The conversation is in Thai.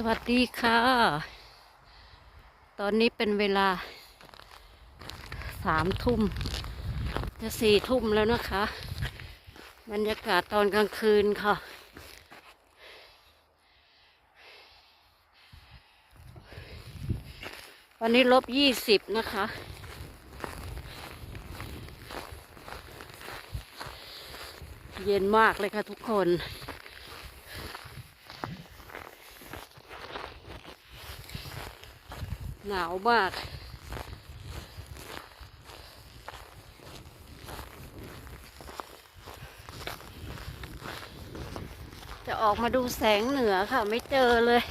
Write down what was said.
สวัสดีค่ะ ตอนนี้เป็นเวลาสามทุ่มจะสี่ทุ่มแล้วนะคะ บรรยากาศตอนกลางคืนค่ะ วันนี้ลบยี่สิบนะคะ เย็นมากเลยค่ะทุกคน หนาวมาก จะออกมาดูแสงเหนือค่ะ ไม่เจอเลย